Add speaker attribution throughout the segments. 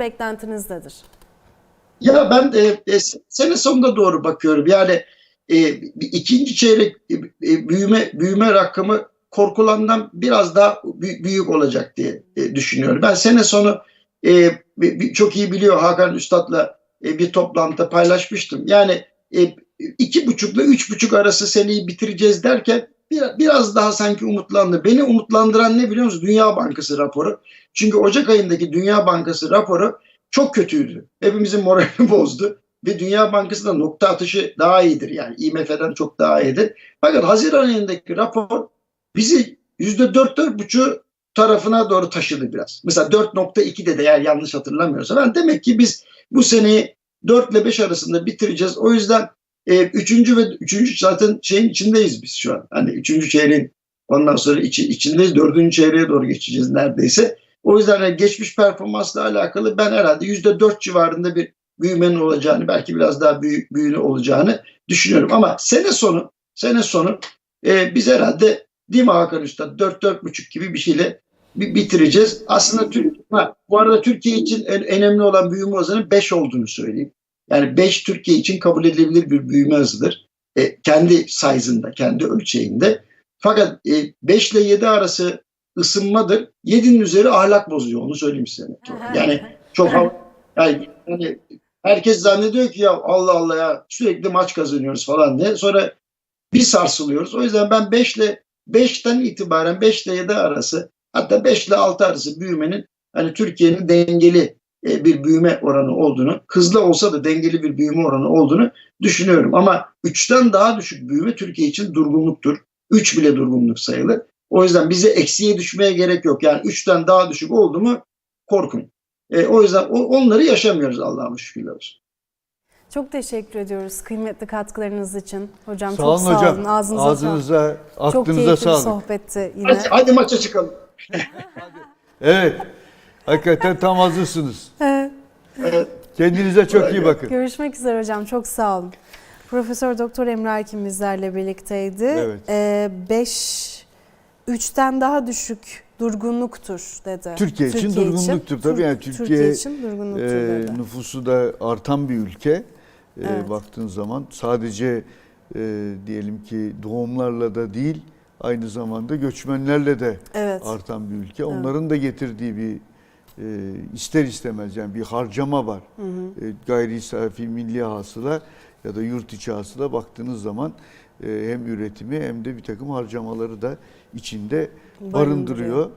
Speaker 1: Sizin beklentiniz nedir?
Speaker 2: Ya ben de e, sene sonunda doğru bakıyorum. Yani e, ikinci çeyrek e, e, büyüme büyüme rakamı korkulandan biraz daha bü- büyük olacak diye e, düşünüyorum. Ben sene sonu e, çok iyi biliyor Hakan Üstad'la e, bir toplantıda paylaşmıştım. Yani e, iki buçukla üç buçuk arası seneyi bitireceğiz derken bir- biraz daha sanki umutlandı. Beni umutlandıran ne biliyor musunuz? Dünya Bankası raporu. Çünkü Ocak ayındaki Dünya Bankası raporu çok kötüydü. Hepimizin moralini bozdu. Ve Dünya Bankası da nokta atışı daha iyidir. Yani IMF'den çok daha iyidir. Fakat Haziran ayındaki rapor bizi yüzde dört dört buçuk tarafına doğru taşıdı biraz. Mesela 4.2'de de eğer yanlış hatırlamıyorsam. Ben demek ki biz bu seneyi 4 ile 5 arasında bitireceğiz. O yüzden e, üçüncü ve üçüncü zaten şeyin içindeyiz biz şu an. Hani üçüncü çeyreğin ondan sonra içi, içindeyiz. Dördüncü çeyreğe doğru geçeceğiz neredeyse. O yüzden de geçmiş performansla alakalı ben herhalde yüzde dört civarında bir büyümenin olacağını belki biraz daha büyük büyüğünü olacağını düşünüyorum. Ama sene sonu sene sonu e, biz herhalde değil mi Hakan Usta dört dört buçuk gibi bir şeyle bi- bitireceğiz. Aslında Türk, bu arada Türkiye için en önemli olan büyüme hızının 5 olduğunu söyleyeyim. Yani 5 Türkiye için kabul edilebilir bir büyüme hızıdır. E, kendi size'ında, kendi ölçeğinde. Fakat 5 ile 7 arası ısınmadır. 7'nin üzeri ahlak bozuyor onu söyleyeyim size. Yani çok yani, yani herkes zannediyor ki ya Allah Allah ya sürekli maç kazanıyoruz falan diye. Sonra bir sarsılıyoruz. O yüzden ben 5 ile 5'ten itibaren 5 ile 7 arası hatta 5 ile 6 arası büyümenin hani Türkiye'nin dengeli e, bir büyüme oranı olduğunu, hızlı olsa da dengeli bir büyüme oranı olduğunu düşünüyorum. Ama 3'ten daha düşük büyüme Türkiye için durgunluktur. 3 bile durgunluk sayılır. O yüzden bize eksiye düşmeye gerek yok. Yani 3'ten daha düşük oldu mu korkun. E, o yüzden o, onları yaşamıyoruz Allah'a şükürler olsun.
Speaker 1: Çok teşekkür ediyoruz kıymetli katkılarınız için. Hocam
Speaker 3: Sağ
Speaker 1: çok
Speaker 3: olun
Speaker 1: sağ
Speaker 3: hocam.
Speaker 1: olun. Ağzınıza, sağlık.
Speaker 3: Ağzınıza,
Speaker 1: Çok
Speaker 3: aklınıza
Speaker 1: keyifli bir
Speaker 3: sağlık.
Speaker 1: sohbetti yine.
Speaker 2: Hadi, hadi maça çıkalım.
Speaker 3: Evet. Hakikaten tam hazırsınız.
Speaker 1: Evet.
Speaker 2: Evet.
Speaker 3: Kendinize çok iyi bakın.
Speaker 1: Görüşmek üzere hocam. Çok sağ olun. Profesör Doktor Emre Erkin bizlerle birlikteydi.
Speaker 3: Evet.
Speaker 1: 5 3'ten daha düşük durgunluktur dedi.
Speaker 3: Türkiye için durgunluktur tabii. Yani
Speaker 1: Türk-
Speaker 3: Türkiye,
Speaker 1: için durgunluktur
Speaker 3: Ee,
Speaker 1: dedi.
Speaker 3: nüfusu da artan bir ülke. Ee,
Speaker 1: Evet.
Speaker 3: Baktığın zaman sadece e, diyelim ki doğumlarla da değil aynı zamanda göçmenlerle de
Speaker 1: Evet.
Speaker 3: artan bir ülke. Onların da getirdiği bir e, ister istemez yani bir harcama var.
Speaker 1: Hı hı.
Speaker 3: E, gayri safi milli hasıla ya da yurt içi hasıla baktığınız zaman e, hem üretimi hem de bir takım harcamaları da içinde barındırıyor.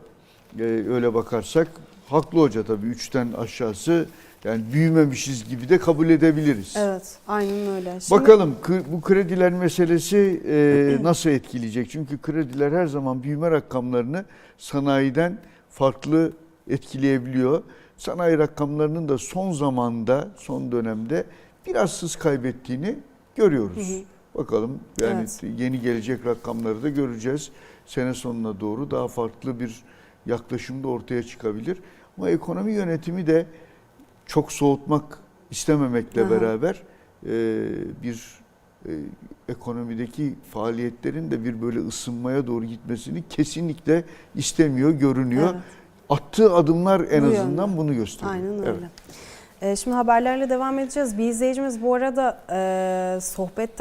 Speaker 3: E, öyle bakarsak haklı hoca tabii üçten aşağısı yani büyümemişiz gibi de kabul edebiliriz.
Speaker 1: Evet, aynen öyle. Şimdi-
Speaker 3: Bakalım bu krediler meselesi e, nasıl etkileyecek? Çünkü krediler her zaman büyüme rakamlarını sanayiden farklı etkileyebiliyor. Sanayi rakamlarının da son zamanda, son dönemde biraz hız kaybettiğini görüyoruz. Bakalım yani
Speaker 1: Evet.
Speaker 3: yeni gelecek rakamları da göreceğiz. Sene sonuna doğru daha farklı bir yaklaşım da ortaya çıkabilir. Ama ekonomi yönetimi de çok soğutmak istememekle
Speaker 1: Aha.
Speaker 3: beraber e, bir e, ekonomideki faaliyetlerin de bir böyle ısınmaya doğru gitmesini kesinlikle istemiyor, görünüyor.
Speaker 1: Evet.
Speaker 3: Attığı adımlar en
Speaker 1: Bu
Speaker 3: azından
Speaker 1: yönde.
Speaker 3: bunu gösteriyor.
Speaker 1: Aynen öyle.
Speaker 3: Evet.
Speaker 1: Ee, şimdi haberlerle devam edeceğiz. Bir izleyicimiz bu arada e, sohbetten